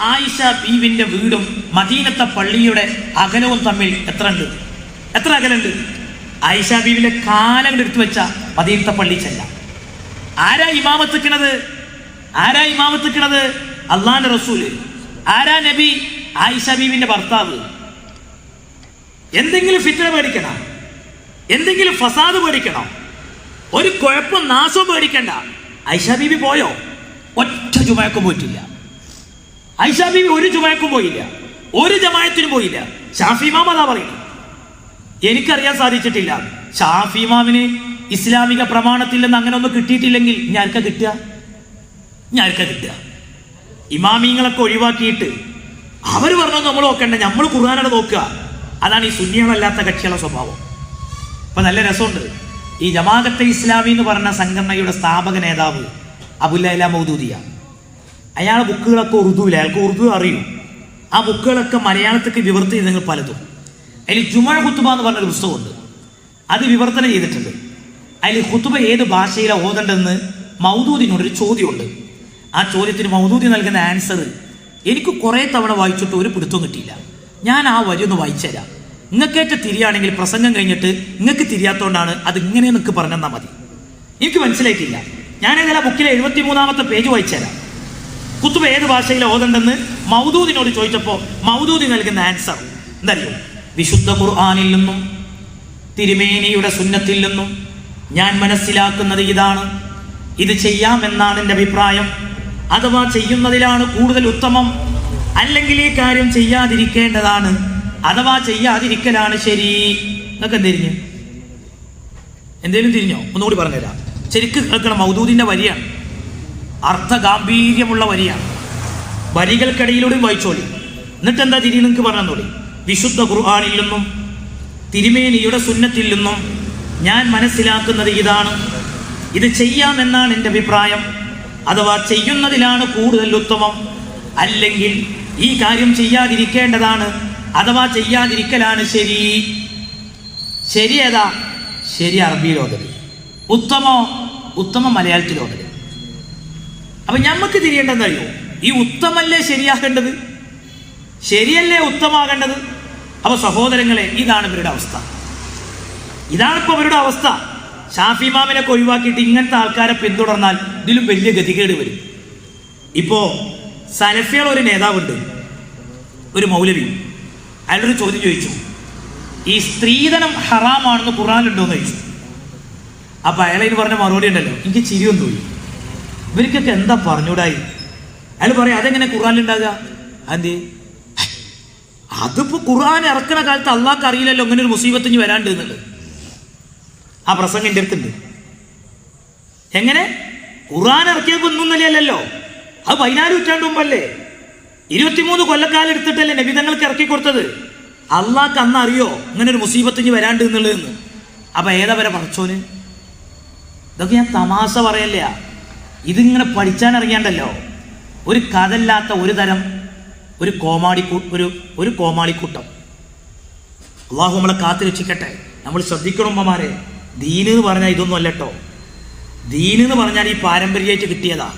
ആയിഷ ബീവിന്റെ വീടും മദീനത്തെ പള്ളിയുടെ അകലവും തമ്മിൽ എത്ര ഉണ്ട് എത്ര അകലുണ്ട് ആയിഷ ബീവിന്റെ കാലം എടുത്തു വെച്ച മദീനത്തെ പള്ളി ചെല്ല. ആരാ ഇമാമത്തിക്കണത് ആരാ ഇമാമത്തിക്കണത് അള്ളാന്റെ റസൂൽ. ആരാ നബി? ആയിഷ ബീവിന്റെ ഭർത്താവ്. എന്തെങ്കിലും ഫിറ്റ പേടിക്കണം. എന്തെങ്കിലും ഫസാദ് പേടിക്കണം. ഒരു കുഴപ്പം നാശവും പേടിക്കണ്ട. ഐഷ ബീബി പോയോ? ഒറ്റ ചുമയൊക്കെ പോയിട്ടില്ല. ഐഷ ബീവി ഒരു ജുമയക്കും പോയില്ല. ഒരു ജമായത്തിനും പോയില്ല. ഷാഫി ഇമാം അതാ പറയുന്നത്. എനിക്കറിയാൻ സാധിച്ചിട്ടില്ല. ഷാഫി ഇമാമിന് ഇസ്ലാമിക പ്രമാണത്തിൽ നിന്ന് അങ്ങനെ ഒന്നും കിട്ടിയിട്ടില്ലെങ്കിൽ ഞാർക്ക കിട്ടുക? ഞാർക്ക കിട്ടുക. ഇമാമിങ്ങളൊക്കെ ഒഴിവാക്കിയിട്ട് അവർ പറഞ്ഞു നമ്മൾ നോക്കണ്ട നമ്മൾ ഖുർആാനാണ് നോക്കുക. അതാണ് ഈ സുന്യകളല്ലാത്ത കക്ഷികളുടെ സ്വഭാവം. അപ്പൊ നല്ല രസമുണ്ട്. ഈ ജമാഅത്തെ ഇസ്ലാമി എന്ന് പറഞ്ഞ സംഘടനയുടെ സ്ഥാപക നേതാവ് അബുല്ല മൗദൂദിയ. അയാളെ ബുക്കുകളൊക്കെ ഉറുദുവില്ല അയാൾക്ക് ഉറുദു അറിയും. ആ ബുക്കുകളൊക്കെ മലയാളത്തേക്ക് വിവർത്തനം ചെയ്ത് നിങ്ങൾ പലതും. അതിൽ ജുമഴ കുത്തുബ എന്ന് പറഞ്ഞൊരു പുസ്തകമുണ്ട്. അത് വിവർത്തനം ചെയ്തിട്ടുണ്ട്. അതിൽ കുത്തുബ ഏത് ഭാഷയിലാണ് ഓതേണ്ടതെന്ന് മൗദൂദിനോടൊരു ചോദ്യമുണ്ട്. ആ ചോദ്യത്തിന് മൗദൂദി നൽകുന്ന ആൻസർ എനിക്ക് കുറേ തവണ വായിച്ചിട്ട് ഒരു പിടുത്തവും കിട്ടിയില്ല. ഞാൻ ആ വരി ഒന്ന് വായിച്ചുതരാം നിങ്ങൾക്കേറ്റ തിരിയാണെങ്കിൽ പ്രസംഗം കഴിഞ്ഞിട്ട് നിങ്ങൾക്ക് തിരിയാത്തോണ്ടാണ് അത് ഇങ്ങനെ നിങ്ങൾക്ക് പറഞ്ഞെന്നാൽ മതി. എനിക്ക് മനസ്സിലായിട്ടില്ല. ഞാൻ ഏതായാലും ബുക്കിലെ എഴുപത്തി മൂന്നാമത്തെ പേജ് വായിച്ചുതരാം കുത്തുബ ഏത് ഭാഷയിൽ ഓതണ്ടെന്ന് മൗദൂദിനോട് ചോദിച്ചപ്പോൾ മൗദൂദി നൽകുന്ന ആൻസർ എന്തറിയോ? വിശുദ്ധ ഖുർആാനിൽ നിന്നും തിരുമേനിയുടെ സുന്നത്തിൽ നിന്നും ഞാൻ മനസ്സിലാക്കുന്നത് ഇതാണ്. ഇത് ചെയ്യാമെന്നാണ് എന്റെ അഭിപ്രായം. അഥവാ ചെയ്യുന്നതിലാണ് കൂടുതൽ ഉത്തമം. അല്ലെങ്കിൽ ഈ കാര്യം ചെയ്യാതിരിക്കേണ്ടതാണ്. അഥവാ ചെയ്യാതിരിക്കലാണ് ശരി. എന്നൊക്കെ എന്തിരിഞ്ഞ് എന്തേലും തിരിഞ്ഞോ? ഒന്നുകൂടി പറഞ്ഞുതരാം. ശരിക്ക് കേൾക്കണം. മൗദൂദിന്റെ വരിയാണ്. അർത്ഥഗാംഭീര്യമുള്ള വരിയാണ്. വരികൾക്കിടയിലൂടെ വായിച്ചോളി. എന്നിട്ട് എന്താ തിരി നിങ്ങൾക്ക് പറഞ്ഞോളി വിശുദ്ധ ഖുർആാനിൽ നിന്നും തിരുമേനിയുടെ സുന്നത്തിൽ നിന്നും ഞാൻ മനസ്സിലാക്കുന്നത് ഇതാണ്. ഇത് ചെയ്യാമെന്നാണ് എന്റെ അഭിപ്രായം. അഥവാ ചെയ്യുന്നതിലാണ് കൂടുതൽ ഉത്തമം. അല്ലെങ്കിൽ ഈ കാര്യം ചെയ്യാതിരിക്കേണ്ടതാണ്. അഥവാ ചെയ്യാതിരിക്കലാണ് ശരി. ശരി ഏതാ? ശരി അറബിയിലോതൽ ഉത്തമോ? ഉത്തമ മലയാളത്തിലോതൽ അപ്പൊ ഞമ്മക്ക് തിരിയേണ്ടെന്നറിയോ ഈ ഉത്തമല്ലേ ശരിയാക്കേണ്ടത്? ശരിയല്ലേ ഉത്തമാകേണ്ടത്? അപ്പൊ സഹോദരങ്ങളെ ഇതാണ് ഇവരുടെ അവസ്ഥ. ഇതാണ് ഇപ്പൊ അവസ്ഥ. ഷാഫി മാമിനൊക്കെ ഒഴിവാക്കിയിട്ട് ഇങ്ങനത്തെ ആൾക്കാരെ പിന്തുടർന്നാൽ ഇതിലും വലിയ ഗതികേട് വരും. ഇപ്പോ സലഫിയുടെ ഒരു നേതാവുണ്ട്. ഒരു മൗലവി. അയാളൊരു ചോദ്യം ചോദിച്ചു. ഈ സ്ത്രീധനം ഹറാമാണെന്ന് ഖുറാനുണ്ടോ എന്ന് ചോദിച്ചു. അപ്പൊ അയാളെ പറഞ്ഞ മറുപടി ഉണ്ടല്ലോ. എനിക്ക് ചിരിയൊന്നും തോന്നി ഇവർക്കൊക്കെ എന്താ പറഞ്ഞൂടായി? അയാൾ പറയാം അതെങ്ങനെ ഖുറാനിലുണ്ടാകുക അതെ അതിപ്പോ ഖുർആൻ ഇറക്കുന്ന കാലത്ത് അള്ളാഹ്ക്ക് അറിയില്ലല്ലോ അങ്ങനെ ഒരു മുസീബത്തിന് വരാണ്ട് ആ പ്രസംഗം എന്റെ അടുത്തുണ്ട്. എങ്ങനെ? ഖുർആൻ ഇറക്കിയപ്പോ ഒന്നും നിലയല്ലല്ലോ അത് പതിനാല് നൂറ്റാണ്ട് മുമ്പല്ലേ? ഇരുപത്തിമൂന്ന് കൊല്ലക്കാലം എടുത്തിട്ടല്ലേ നബിതങ്ങൾക്ക് ഇറക്കി കൊടുത്തത്? അള്ളാഹ്ക്ക് അന്ന് അറിയോ ഇങ്ങനെ ഒരു മുസീബത്തിന് വരാണ്ട് എന്നുള്ളതെന്ന് അപ്പൊ ഏതാ വരെ പറച്ചോന് ഇതൊക്കെ ഞാൻ തമാശ പറയല്ല ഇതിങ്ങനെ പഠിച്ചാൻ അറിയാണ്ടല്ലോ ഒരു കഥല്ലാത്ത ഒരു തരം ഒരു കോമാളിക്കൂ ഒരു ഒരു കോമാളിക്കൂട്ടം. അള്ളാഹു നമ്മളെ കാത്തു രക്ഷിക്കട്ടെ. നമ്മൾ ശ്രദ്ധിക്കണം ഉമ്മമാരെ. ദീന് എന്ന് പറഞ്ഞാൽ ഇതൊന്നും അല്ലട്ടോ. ദീന് എന്ന് പറഞ്ഞാൽ ഈ പാരമ്പര്യമായിട്ട് കിട്ടിയതാ.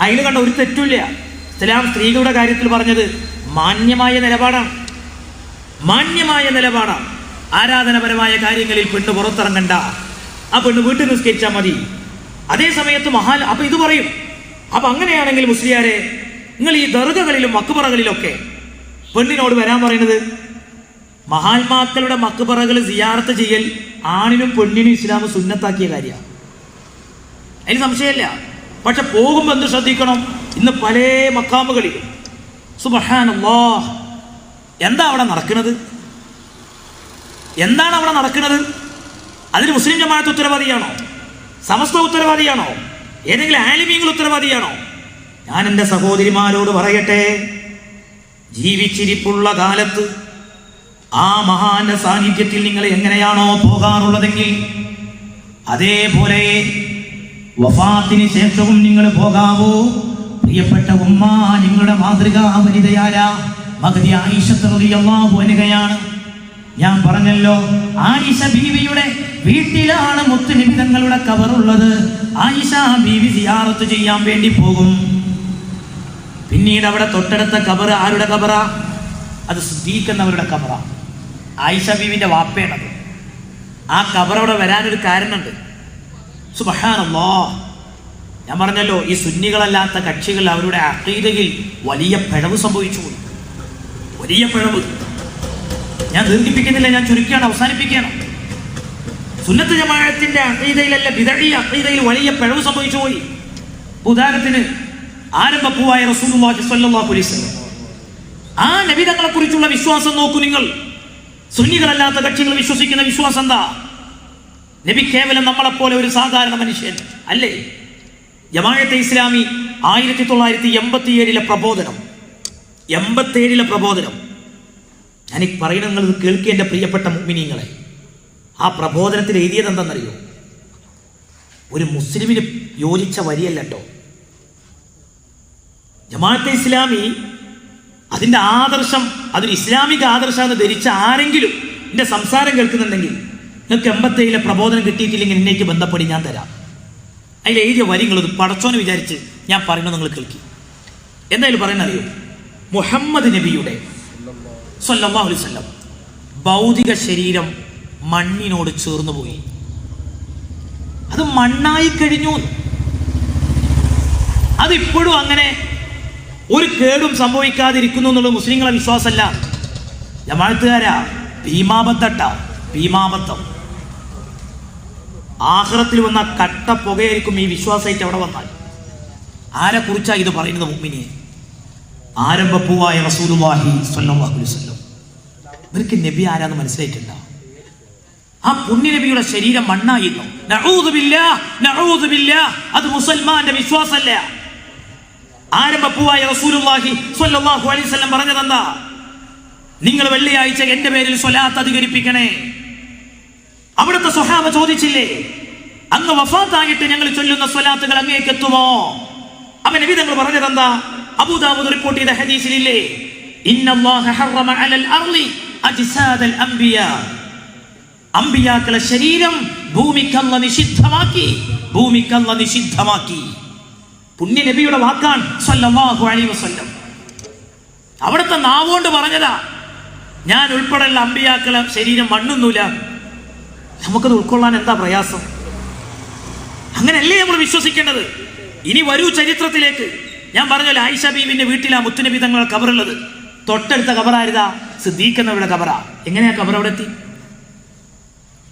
അതിൽ കണ്ട ഒരു തെറ്റുമില്ല. ഇസ്ലാം സ്ത്രീകളുടെ കാര്യത്തിൽ പറഞ്ഞത് മാന്യമായ നിലപാടാണ്. മാന്യമായ നിലപാടാണ്. ആരാധനപരമായ കാര്യങ്ങളിൽ പെണ്ണ് പുറത്തിറങ്ങണ്ട. ആ പെണ്ണ് വീട്ടിൽ നിസ്കരിച്ചാൽ മതി. അതേ സമയത്ത് മഹാൽ അപ്പൊ ഇത് പറയും. അപ്പൊ അങ്ങനെയാണെങ്കിൽ മുസ്ലിയാരെ നിങ്ങൾ ഈ ദർഗകളിലും മക്കുപറകളിലൊക്കെ പെണ്ണിനോട് വരാൻ പറയുന്നത് മഹാത്മാക്കളുടെ മക്കുപറകൾ സിയാർത്ത് ചെയ്യൽ ആണിനും പെണ്ണിനും ഇസ്ലാം സുന്നത്താക്കിയ കാര്യമാണ് അതിന് സംശയമില്ല. പക്ഷെ പോകുമ്പോൾ എന്ത് ശ്രദ്ധിക്കണം? ഇന്ന് പല മക്കാമുകളിലും സുബഹാനല്ലോ എന്താ അവിടെ നടക്കുന്നത് എന്താണ് അവിടെ നടക്കുന്നത് അതിന് മുസ്ലിം ജമാഅത്ത് ഉത്തരവാദിയാണോ? സമസ്ത ഉത്തരവാദിയാണോ? ഏതെങ്കിലും ആലിമീങ്ങൾ ഉത്തരവാദിയാണോ? ഞാൻ എന്റെ സഹോദരിമാരോട് പറയട്ടെ ജീവിച്ചിരിപ്പുള്ള കാലത്ത് ആ മഹാന്റെ സാന്നിധ്യത്തിൽ നിങ്ങൾ എങ്ങനെയാണോ പോകാറുള്ളതെങ്കിൽ അതേപോലെ വഫാത്തിന് ശേഷവും നിങ്ങൾ പോകാവൂ. പ്രിയപ്പെട്ട ഉമ്മ നിങ്ങളുടെ മാതൃകാ വനിതയായ മകതി ആയിഷത്തുറിയാവു അനുകയാണ് ഞാൻ പറഞ്ഞല്ലോ ആയിഷ ബീവിയുടെ വീട്ടിലാണ് മുത്തുനിബിതങ്ങളുടെ കവറുള്ളത്. ആയിഷ ബീവി സിയാറത്ത് ചെയ്യാൻ വേണ്ടി പോകും. പിന്നീട് അവിടെ തൊട്ടടുത്ത കബർ ആരുടെ കബറ? അത് സിദ്ദീഖ് എന്നവരുടെ കബറ. ആയിഷ ബീവിന്റെ വാപ്പയാണത്. ആ കബർ അവിടെ വരാനൊരു കാരണമുണ്ട്. സുബഹാനല്ലോ. ഞാൻ പറഞ്ഞല്ലോ ഈ സുന്നികളല്ലാത്ത കക്ഷികൾ അവരുടെ അക്കീതയിൽ വലിയ പിഴവ് സംഭവിച്ചു വലിയ പിഴവ്. ഞാൻ ദീർഘിപ്പിക്കുന്നില്ല ഞാൻ ചുരുക്കിയാണ് അവസാനിപ്പിക്കുകയാണ്. സുന്നത്ത് ജമാഅത്തിന്റെ അക്കീതയിലല്ല വിതഴി അക്കീതയിൽ വലിയ പിഴവ് സംഭവിച്ചു പോയി. ഉദാഹരണത്തിന് ആരംഭപ്പൂവായ റസൂലുള്ളാഹി സ്വല്ലല്ലാഹു അലൈഹി വസല്ലം. ആ നബിതങ്ങളെ കുറിച്ചുള്ള വിശ്വാസം നോക്കൂ നിങ്ങൾ. സുന്നികളല്ലാത്ത കക്ഷികൾ വിശ്വസിക്കുന്ന വിശ്വാസം എന്താ? നബി കേവലം നമ്മളെപ്പോലെ ഒരു സാധാരണ മനുഷ്യൻ അല്ലേ? ജമാഅത്തെ ഇസ്ലാമി ആയിരത്തി തൊള്ളായിരത്തി എൺപത്തി ഏഴിലെ പ്രബോധനം. എൺപത്തി ഏഴിലെ പ്രബോധനം. ഞാൻ ഈ പറയുന്നത് നിങ്ങൾ ഇത് കേൾക്കുക എന്റെ പ്രിയപ്പെട്ട മുഗ്മിനീങ്ങളെ. ആ പ്രബോധനത്തിൽ എഴുതിയത് എന്തെന്നറിയോ ഒരു മുസ്ലിമിന് യോജിച്ച വരിയല്ല കേട്ടോ ജമാഅത്തെ ഇസ്ലാമി അതിന്റെ ആദർശം അതൊരു ഇസ്ലാമിക ആദർശമെന്ന് ധരിച്ച ആരെങ്കിലും എന്റെ സംസാരം കേൾക്കുന്നുണ്ടെങ്കിൽ നിങ്ങൾക്ക് എൺപത്തേഴിലെ പ്രബോധനം കിട്ടിയിട്ടില്ലെങ്കിൽ എന്നേക്ക് ബന്ധപ്പെടി ഞാൻ തരാം. അതിൽ എഴുതിയ വരികളത് പടച്ചോനെ വിചാരിച്ച് ഞാൻ പറയുന്നത് നിങ്ങൾ കേൾക്കി. എന്തായാലും പറയണറിയോ മുഹമ്മദ് നബിയുടെ ഭൗതിക ശരീരം മണ്ണിനോട് ചേർന്നു പോയി. അത് മണ്ണായി കഴിഞ്ഞു അതിപ്പോഴും അങ്ങനെ ഒരു കേടും സംഭവിക്കാതിരിക്കുന്നു എന്നുള്ളത് മുസ്ലിങ്ങളെ വിശ്വാസമല്ല. ജമാഴത്തുകാരാ ഭീമാബദ്ധട്ട ഭീമാബദ്ധം. ആഹ്റത്തിൽ വന്ന കട്ട പുകയായിരിക്കും ഈ വിശ്വാസമായിട്ട് അവിടെ വന്നാൽ. ആരെക്കുറിച്ചാണ് ഇത് പറയുന്നത് മുമ്മിനെ? ആരംഭപ്പൂവായ അലൈഹി വസല്ലം. ഇവർക്ക് നബി ആരാന്ന് മനസ്സിലായിട്ടില്ല. ആ പുണ്യനബിയുടെ ശരീരം മണ്ണായിരുന്നു. അത് മുസൽമാന്റെ വിശ്വാസമല്ല ആരംഭപ്പൂവായ റസൂലുള്ളാഹി സ്വല്ലല്ലാഹു അലൈഹി വസല്ലം പറഞ്ഞതെന്താ? നിങ്ങൾ വെള്ളിയാഴ്ച എന്റെ പേരിൽ സ്വലാത്ത് അധികരിപ്പിക്കണേ. അവിടുത്തെ സ്വഹാബ ചോദിച്ചില്ലേ? അങ്ങ് വഫാത്തായിട്ട് ഞങ്ങൾ ചൊല്ലുന്ന സ്വലാത്തുകൾ അങ്ങേക്കെത്തുമോ? അവൻ നബി തങ്ങൾ പറഞ്ഞതെന്താ? അബൂദാവൂദ് റിപ്പോർട്ട് ചെയ്ത ഹദീസിലില്ലേ ഇന്നല്ലാഹ ഹറമ അലൽ അർളി അജ്സാദൽ അംബിയാ. അമ്പിയാക്കളെ ശരീരം ഭൂമിക്കല്ല നിഷിദ്ധമാക്കി ഭൂമിക്കല്ല നിഷിദ്ധമാക്കി. പുണ്യ നബിയുടെ വാക്കാൻ സല്ലല്ലാഹു അലൈഹി വസല്ലം. അവിടുത്തെ നാവുകൊണ്ട് പറഞ്ഞതാ ഞാൻ ഉൾപ്പെടെയുള്ള അമ്പിയാക്കളെ ശരീരം മണ്ണൊന്നുമില്ല നമുക്കത് ഉൾക്കൊള്ളാൻ എന്താ പ്രയാസം? അങ്ങനെയല്ലേ നമ്മൾ വിശ്വസിക്കേണ്ടത്? ഇനി വരൂ ചരിത്രത്തിലേക്ക്. ഞാൻ പറഞ്ഞല്ലോ ആയിഷ ബീവിന്റെ വീട്ടിലാ മുത്തുനബി തങ്ങളുടെ കബറുള്ളത്. തൊട്ടടുത്ത കബറായിരുതാ സിദ്ദീഖ് എന്നവരുടെ കബറാ. എങ്ങനെയാ കബർ അവിടെ എത്തി?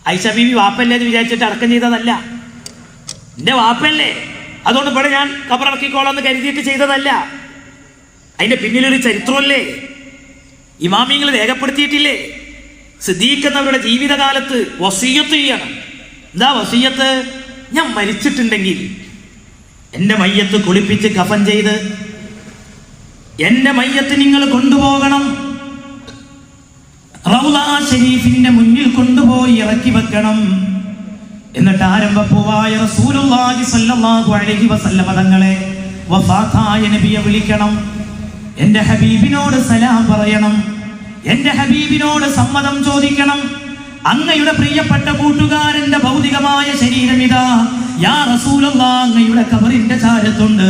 ഐഷ ബീവി വാപ്പല്ലേ എന്ന് വിചാരിച്ചിട്ട് അടക്കം ചെയ്തതല്ല. എന്റെ വാപ്പല്ലേ? അതുകൊണ്ട് ഇവിടെ ഞാൻ കബറടക്കിക്കോളാം എന്ന് കരുതിയിട്ട് ചെയ്തതല്ല. അതിന്റെ പിന്നിലൊരു ചരിത്രമല്ലേ? ഇമാമിങ്ങൾ രേഖപ്പെടുത്തിയിട്ടില്ലേ? സിദ്ദീഖ് എന്നവരുടെ ജീവിതകാലത്ത് വസീയത്ത് ചെയ്യണം. എന്താ വസീയത്ത്? ഞാൻ മരിച്ചിട്ടുണ്ടെങ്കിൽ എന്റെ മയ്യത്ത് കുളിപ്പിച്ച് കഫൻ ചെയ്ത് എന്റെ മയ്യത്ത് നിങ്ങൾ കൊണ്ടുപോകണം. റൗള ഷരീഫിന്റെ മുന്നിൽ കൊണ്ടുപോയി ഇറക്കി വെക്കണം. എന്നിട്ട് ആരംഭപ്പൂവായ റസൂലുള്ളാഹി സ്വല്ലല്ലാഹു അലൈഹി വസല്ലമ തങ്ങളെ വഫാത്തായ നബിയെ വിളിക്കണം. എന്റെ ഹബീബിനോട് സലാം പറയണം. എന്റെ ഹബീബിനോട് സമ്മതം ചോദിക്കണം. അങ്ങയുടെ പ്രിയപ്പെട്ട കൂട്ടുകാരന്റെ ഭൗതികമായ ശരീരം ഇതാ യാ അങ്ങയുടെ കബറിന്റെ ചാരത്തുണ്ട്.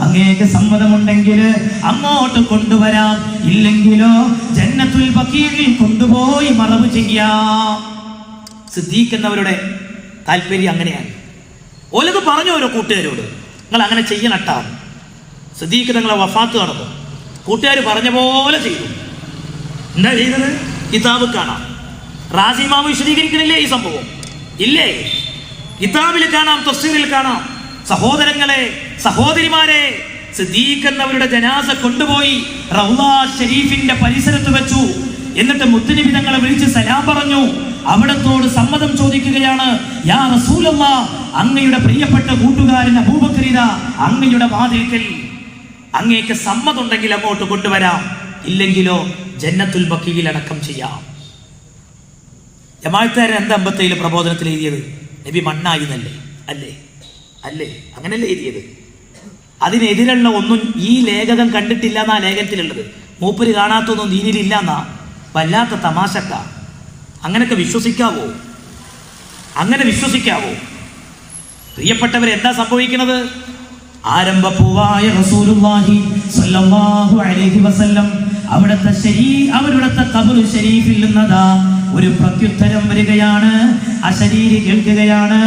അങ്ങേക്ക് സമ്മതമുണ്ടെങ്കിൽ അങ്ങോട്ട് കൊണ്ടുവരാം. ഇല്ലെങ്കിലോ ജന്നത്തുൽ ബക്കീറിൽ കൊണ്ടുപോയി മറവ് ചെയ്യാം. സിദ്ധിക്കുന്നവരുടെ താല്പര്യം അങ്ങനെയാണ്. ഓലത് പറഞ്ഞു ഓരോ കൂട്ടുകാരോട് നിങ്ങൾ അങ്ങനെ ചെയ്യണട്ടാ. സിദ്ദീഖ് നിങ്ങളെ വഫാത്ത് നടന്നു. കൂട്ടുകാർ പറഞ്ഞ പോലെ ചെയ്തു. എന്താ ചെയ്തത്? കിതാബ് കാണാം. റാസിമാവ് വിശദീകരിക്കണില്ലേ ഈ സംഭവം? ഇല്ലേ? കിതാബിൽ കാണാം തഫ്സീറിൽ കാണാം. സഹോദരങ്ങളെ സഹോദരിമാരെ സിദ്ദീഖ് എന്നവരുടെ ജനാസ കൊണ്ടുപോയി റൗള ഷരീഫിന്റെ പരിസരത്ത് വെച്ചു. എന്നിട്ട് മുത്തുനബി തങ്ങളെ വിളിച്ച് സലാം പറഞ്ഞു. അവിടത്തോട് സമ്മതം ചോദിക്കുകയാണ് യാ റസൂലമ്മ അങ്ങയുടെ പ്രിയപ്പെട്ട കൂട്ടുകാരൻ അബൂബക്കരീത അങ്ങയുടെ വാതിൽക്കൽ. അങ്ങേക്ക് സമ്മതമുണ്ടെങ്കിൽ അങ്ങോട്ട് കൊണ്ടുവരാം. ഇല്ലെങ്കിലോ ജന്നത്തുൽ ബക്കിയിൽ അടക്കം ചെയ്യാം. ജമാഅത്തുകാരൻ എന്താ അമ്പത്തേഴിലെ പ്രബോധനത്തിൽ എഴുതിയത് നബി മണ്ണായി എന്നല്ലേ അല്ലേ? അല്ലേ? അങ്ങനല്ലേ എഴുതിയത്. അതിനെതിരുള്ള ഒന്നും ഈ ലേഖകൻ കണ്ടിട്ടില്ല എന്നാ ലേഖനത്തിലുള്ളത്. മൂപ്പര് കാണാത്തൊന്നും ദീനിലില്ല എന്നാ? വല്ലാത്ത തമാശക്ക. അങ്ങനെയൊക്കെ വിശ്വസിക്കാവോ? അങ്ങനെ വിശ്വസിക്കാവോ? പ്രിയപ്പെട്ടവർ എന്താ സംഭവിക്കുന്നത്? ആരംഭപ്പൂവായ റസൂലുള്ളാഹി അലൈഹി വസല്ലം. അവിടുത്തെ ശരീ അവരുടെ കബറു ശരീഫിൽ നിന്നതാ. ഒരു പ്രത്യുത്തരം വരികയാണ്. അശരീരി കേൾക്കുകയാണ്.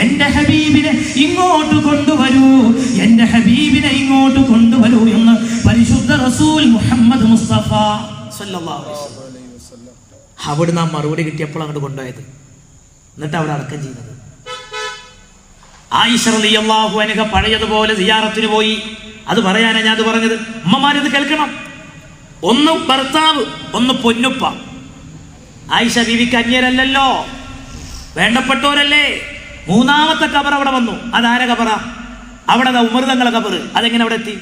എന്റെ ഹബീബിനെ ഇങ്ങോട്ട് കൊണ്ടുവരൂ. എന്റെ ഹബീബിനെ ഇങ്ങോട്ട് കൊണ്ടുവരൂ എന്ന് പരിശുദ്ധ റസൂൽ മുഹമ്മദ് മുസ്തഫ. അവിടുന്ന് ആ മറുപടി കിട്ടിയപ്പോൾ അങ്ങോട്ട് കൊണ്ടുപോയത്. എന്നിട്ട് അവിടെ അടക്കം ചെയ്യുന്നത് ആയിഷ റളിയല്ലാഹു അൻഹ പഴയതുപോലെ സിയാറത്തിന് പോയി. അത് പറയാനാ ഞാൻ അത് പറഞ്ഞത്. അമ്മമാരത് കേൾക്കണം. ഒന്ന് ഭർത്താവ് ഒന്ന് പൊന്നുപ്പ. ആയിഷ ബീവിക്ക് അന്യരല്ലല്ലോ. വേണ്ടപ്പെട്ടവരല്ലേ? മൂന്നാമത്തെ കബർ അവിടെ വന്നു. അതാര കബറ? അവിടെ ഉമൃതങ്ങളെ തങ്ങളെ കബർ അതെങ്ങനെ അവിടെ എത്തി?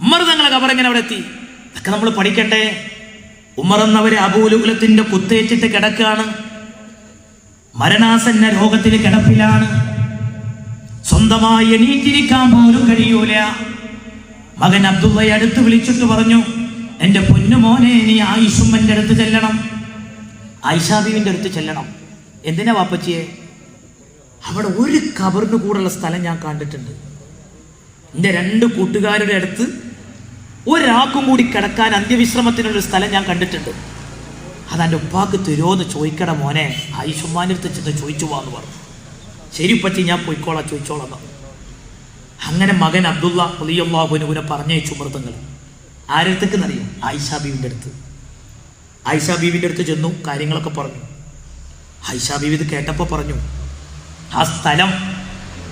ഉമർ തങ്ങളെ കബർ എങ്ങനെ അവിടെ എത്തി? അതൊക്കെ നമ്മൾ പഠിക്കണ്ടേ? ഉമർ എന്നവരെ കുത്തേറ്റിട്ട് കിടക്കുകയാണ് മരണാസന്ന രോഗത്തിന് കിടപ്പിലാണ്. സ്വന്തമായി എണീറ്റിരിക്കാൻ പോലും കഴിയൂല. മകൻ അബ്ദുള്ളയെ അടുത്ത് വിളിച്ചിട്ട് പറഞ്ഞു എന്റെ പൊന്നുമോനെ നീ ആയിഷുമ്മന്റെ അടുത്ത് ചെല്ലണം. ആയിഷാബീവിന്റെ അടുത്ത് ചെല്ലണം. എന്തിനാ വാപ്പച്ചിയെ? അവിടെ ഒരു കബറിന് കൂടുള്ള സ്ഥലം ഞാൻ കണ്ടിട്ടുണ്ട്. എന്റെ രണ്ട് കൂട്ടുകാരുടെ അടുത്ത് ഒരാൾക്കും കൂടി കിടക്കാൻ അന്ത്യവിശ്രമത്തിനുള്ള സ്ഥലം ഞാൻ കണ്ടിട്ടുണ്ട്. അതെന്റെ ഉപ്പാക്ക് തരുമോന്ന് ചോദിക്കട മോനെ. ആയിഷുമ്മാന്റെ അടുത്ത് ചെന്ന് ചോദിച്ചു പോവാന്ന് പറഞ്ഞു. ശരി പറ്റി ഞാൻ പോയിക്കോളാം ചോദിച്ചോളാം അങ്ങനെ മകൻ അബ്ദുള്ള അലിയല്ലാഹുനുവിനെ പറഞ്ഞയച്ചു മൃതങ്ങൾ ആരടുത്തേക്ക് എന്നറിയോ ആയിഷാ ബീവിന്റെ അടുത്ത്. ആയിഷാ ബീവിന്റെ അടുത്ത് ചെന്നു കാര്യങ്ങളൊക്കെ പറഞ്ഞു. ആയിഷാ ബീവി ഇത് കേട്ടപ്പോൾ പറഞ്ഞു ആ സ്ഥലം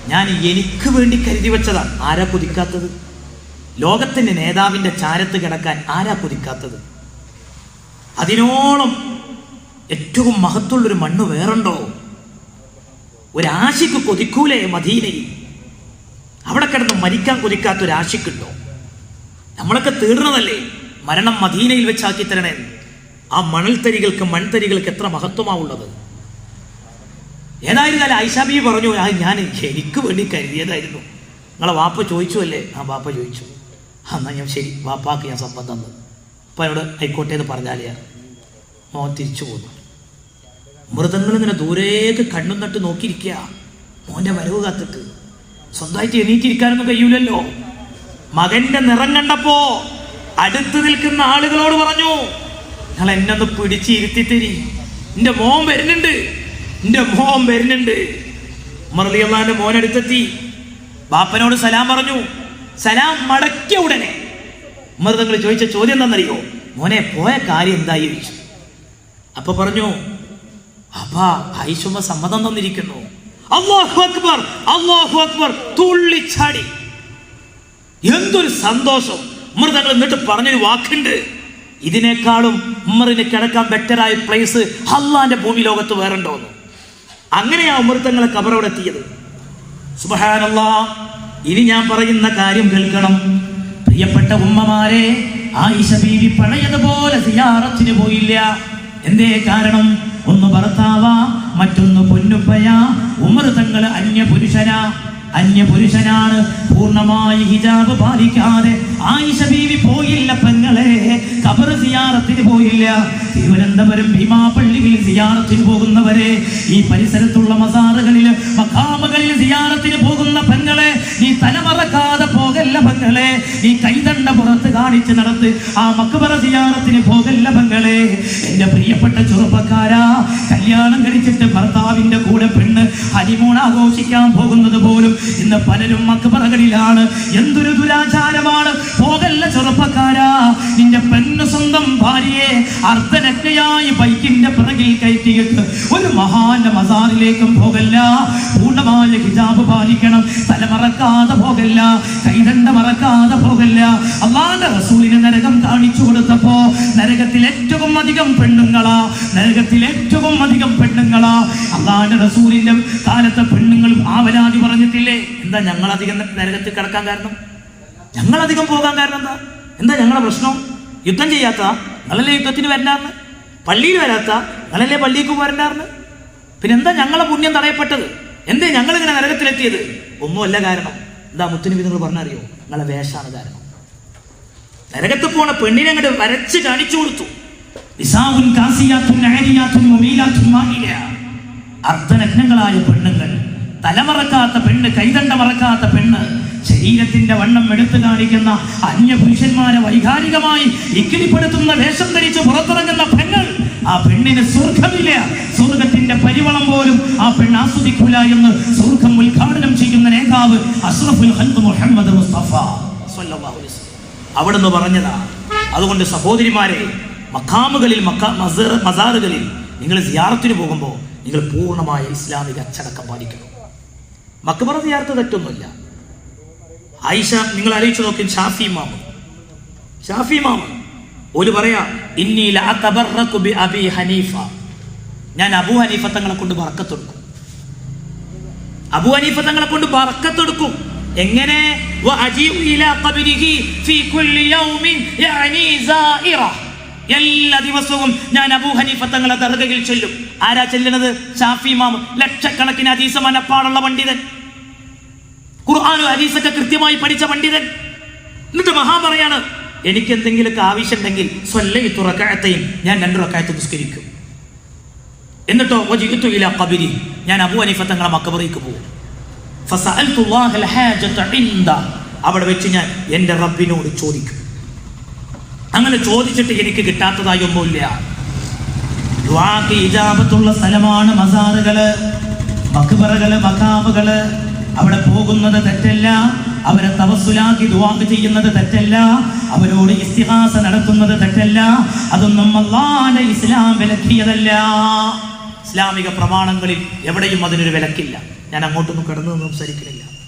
ഞാൻ എനിക്ക് വേണ്ടി കരുതി വെച്ചതാണ്. ആരാ കൊതിക്കാത്തത്? ലോകത്തിന്റെ നേതാവിന്റെ ചാരത്ത് കിടക്കാൻ ആരാ കൊതിക്കാത്തത്? അതിനോളം ഏറ്റവും മഹത്തുള്ളൊരു മണ്ണ് വേറുണ്ടോ? ഒരാശിക്ക് കൊതിക്കൂലേ മദീനയിൽ? അവിടെ കിടന്ന് മരിക്കാൻ കൊതിക്കാത്ത ഒരു ആശിക്കുണ്ടോ നമ്മളൊക്കെ തീർന്നതല്ലേ മരണം മദീനയിൽ വെച്ചാക്കി തരണേ. ആ മണൽത്തരികൾക്ക് മൺതരികൾക്ക് എത്ര മഹത്വമാവുള്ളത് ഏതായിരുന്നാലും ഐഷാബി പറഞ്ഞു "ആ, ഞാൻ എനിക്ക് വേണ്ടി കരുതിയതായിരുന്നു. നിങ്ങളെ വാപ്പ ചോദിച്ചു അല്ലേ? ആ വാപ്പ ചോദിച്ചു. എന്നാൽ എന്നാ ഞാൻ ശരി വാപ്പാക്ക് ഞാൻ സംബന്ധം തന്നു. അപ്പം എന്നോട് ആയിക്കോട്ടെ എന്ന് പറഞ്ഞാലേ മോൻ തിരിച്ചു പോന്നു. മൃതങ്ങൾ ഇങ്ങനെ ദൂരേക്ക് കണ്ണും നട്ട് നോക്കിയിരിക്കുക മോന്റെ വരവ് കാത്തിട്ട്. സ്വന്തമായിട്ട് എണീറ്റിരിക്കാനൊന്നും കഴിയൂലല്ലോ. മകന്റെ നിറം കണ്ടപ്പോ അടുത്ത് നിൽക്കുന്ന ആളുകളോട് പറഞ്ഞു നിങ്ങൾ എന്നെ ഒന്ന് പിടിച്ചിരുത്തി തരി എന്റെ മോൻ വരുന്നുണ്ട്. എന്റെ മോൻ വരുന്നുണ്ട്. മറിയാന്റെ മോൻ അടുത്തെത്തി ബാപ്പനോട് സലാം പറഞ്ഞു സലാം മടക്കിയ ഉടനെ. മൃതങ്ങൾ ചോദിച്ച ചോദ്യം എന്താണെന്നറിയോ? മോനെ പോയ കാര്യം എന്തായി? ചോദിച്ചു. അപ്പൊ പറഞ്ഞു അപ്പാ ഐഷുമ്മ സമ്മതം തന്നിരിക്കുന്നു. അള്ളാഹു അക്ബർ അള്ളാഹു അക്ബർ തുള്ളിച്ചാടി. എന്തൊരു സന്തോഷം. മൃതങ്ങൾ എന്നിട്ട് പറഞ്ഞൊരു വാക്കുണ്ട്. ഇതിനേക്കാളും ഉമ്മറിന് കിടക്കാൻ ബെറ്ററായ പ്ലേസ് അള്ളാന്റെ ഭൂമി ലോകത്ത് വേറുണ്ടോന്ന്. അങ്ങനെയാ തങ്ങളെ കബറവിടെ എത്തിയത് ഇനി ഞാൻ പറയുന്ന കാര്യം കേൾക്കണം. പ്രിയപ്പെട്ട ഉമ്മമാരെ ആയിഷ ബീവി പഴയതുപോലെ സിയാറത്തിന് പോയില്ല. എന്തേ കാരണം? ഒന്ന് ഭർത്താവാ മറ്റൊന്ന് പൊന്നുപ്പയ ഉമർ തങ്ങൾ അന്യപുരുഷനാ. അന്യപുരുഷനാണ് പൂർണമായി ഹിജാബ് പാലിക്കാതെ. ആയിഷ ബീവി പോയില്ല പെങ്ങളെ. കബർ സിയാറത്തിന് പോയില്ല. തിരുവനന്തപുരം ഭീമാപള്ളിയിൽ സിയാറത്തിന് പോകുന്നവരെ. ഈ പരിസരത്തുള്ള മസാറുകളിൽ മഖാമകളിൽ സിയാറത്തിന് പോകുന്ന പെങ്ങളെ നീ തലമറക്കാതെ പോകല്ല ഈ കൈതണ്ട പുറത്ത് കാണിച്ച് നടത്ത് ആ മക്കബറ സിയാറത്തിന് പോകല്ല പെങ്ങളെ എന്റെ പ്രിയപ്പെട്ട ചെറുപ്പക്കാരാ കല്യാണം കഴിച്ചിട്ട് ഭർത്താവിന്റെ കൂടെ പെണ്ണ് ഹരിമൂൺ ആഘോഷിക്കാൻ പോകുന്നത് പോലും ഇന്ന് പലരും മക്കബറകളിലാണ് എന്തൊരു ദുരാചാരമാണ്. പോകല്ല ചെറുപ്പക്കാരാ നിന്റെ പെണ്ണ് സ്വന്തം ഭാര്യയെ അർദ്ധരക്കയായി ബൈക്കിന്റെ പിറകിൽ കയറ്റിയിട്ട് ഒരു മഹാന്റെ മസാറിലേക്കും പോകല്ല പൂർണമായ ഹിജാബ് പാലിക്കണം തലമറക്കാതെ പോകല്ല കൈതണ്ട മറക്കാതെ പോകല്ല. അള്ളാന്റെ റസൂലിന് നരകം കാണിച്ചു കൊടുത്തപ്പോ നരകത്തിൽ ഏറ്റവും അധികം പെണ്ണുങ്ങളാ. നരകത്തിൽ ഏറ്റവും അധികം പെണ്ണുങ്ങളാ. അള്ളാന്റെ റസൂലിന്റെ കാലത്തെ പെണ്ണുങ്ങൾ ആവലാതി പറഞ്ഞിട്ടില്ലേ? എന്താ ഞങ്ങൾ അധികം നരകത്തിൽ കിടക്കാൻ കാരണം? ഞങ്ങൾ അധികം പോകാൻ കാരണം എന്താ? എന്താ ഞങ്ങളുടെ പ്രശ്നം? യുദ്ധം ചെയ്യാത്ത? നിങ്ങളല്ലേ യുദ്ധത്തിന് വരണ്ടാർന്ന്? പള്ളിയിൽ വരാത്ത? നിങ്ങളല്ലേ പള്ളിക്ക് വരണ്ടാർന്ന്? പിന്നെ എന്താ ഞങ്ങളെ പുണ്യം തടയപ്പെട്ടത്? എന്തേ ഞങ്ങൾ ഇങ്ങനെ നരകത്തിലെത്തിയത്? ഒന്നുമല്ല കാരണം. എന്താ മുത്തുനബി നിങ്ങൾ പറഞ്ഞറിയോ? നിങ്ങളെ വേഷാണ് കാരണം നരകത്ത് പോണ പെണ്ണിനെ അങ്ങോട്ട് വരച്ച് കാണിച്ചു കൊടുത്തു. അർദ്ധനഗ്നങ്ങളായ പെണ്ണുങ്ങൾ. തലമറക്കാത്ത പെണ്ണ് കൈതണ്ട മറക്കാത്ത പെണ്ണ്. ശരീരത്തിന്റെ വണ്ണം എടുത്തു കാണിക്കുന്ന അന്യപുരുഷന്മാരെ വൈകാരികമായി ഇക്കിളിപ്പെടുത്തുന്ന വേഷം ധരിച്ച് പുറത്തിറങ്ങുന്ന പെങ്ങൾ ആ പെണ്ണിന് സ്വർഗമില്ല സ്വർഗത്തിന്റെ പരിവളം പോലും ആ പെണ്ണ് ആസ്വദിക്കൂല എന്ന് സ്വർഗം ഉദ്ഘാടനം ചെയ്യുന്ന നേതാവ് അഷ്റഫുൽ ഖൽഖ് മുഹമ്മദ് മുസ്തഫ. അവിടുന്ന് പറഞ്ഞതാ അതുകൊണ്ട് സഹോദരിമാരെ മക്കാമുകളിൽ മസാറുകളിൽ നിങ്ങൾ സിയാറത്തിന് പോകുമ്പോൾ നിങ്ങൾ പൂർണമായ ഇസ്ലാമിക അച്ചടക്കം പാലിക്കണം. മക്കബറ സിയാർത്ത് തെറ്റൊന്നുമില്ല. ആയിഷ നിങ്ങൾ ആലോചിച്ച് നോക്കി ഷാഫി മാമ ഷാഫി മാമ ഒരു പറയാ ഹനീഫ. ഞാൻ അബു ഹനീഫ തങ്ങളെ കൊണ്ട് വറക്കത്തെടുക്കും അബു ഹനീഫ തങ്ങളെ കൊണ്ട് വറക്കത്തെടുക്കും എങ്ങനെ? എല്ലാ ദിവസവും ഞാൻ അബൂ ഹനീഫ തങ്ങളെ ദർഗയിൽ ചെല്ലും. ആരാ ചെല്ലുന്നത് ഷാഫി മാമ ലക്ഷക്കണക്കിന് അതീസ മനപ്പാടുള്ള പണ്ഡിതൻ. ഖുർആാനും ഹരീസൊക്കെ കൃത്യമായി പഠിച്ച പണ്ഡിതൻ. എന്നിട്ട് മഹാ പറയാണ് എനിക്ക് എന്തെങ്കിലുമൊക്കെ ആവശ്യമുണ്ടെങ്കിൽ സ്വല്ലയി തുറക്കായത്തെയും ഞാൻ രണ്ടു റക്കായത്ത് നിസ്കരിക്കും. എന്നിട്ടോ വജിത്തു ഇലാ കബിരി ഞാൻ അബു ഹനീഫ തങ്ങളെ മക്കബറിക്ക് പോകും. അവിടെ വെച്ച് ഞാൻ എന്റെ റബ്ബിനോട് ചോദിക്കും. അങ്ങനെ ചോദിച്ചിട്ട് എനിക്ക് കിട്ടാത്തതായി ഒന്നുമില്ല. ഇജാബത്തുള്ള സ്ഥലമാണ് മസാറുകൾ മക്ബറകൾ മക്കാമുകൾ അവിടെ പോകുന്നത് തെറ്റല്ല. അവരെ തവസ്സുലാക്കി ദുവാക്ക് ചെയ്യുന്നത് തെറ്റല്ല. അവരോട് ഇസ്തിഹാസ നടത്തുന്നത് തെറ്റല്ല. അതൊന്നും അള്ളാന്റെ ഇസ്ലാം വിലക്കിയതല്ല. ഇസ്ലാമിക പ്രമാണങ്ങളിൽ എവിടെയും അതിനൊരു വിലക്കില്ല. ഞാൻ അങ്ങോട്ടൊന്നും കടന്നു സംസാരിക്കുന്നില്ല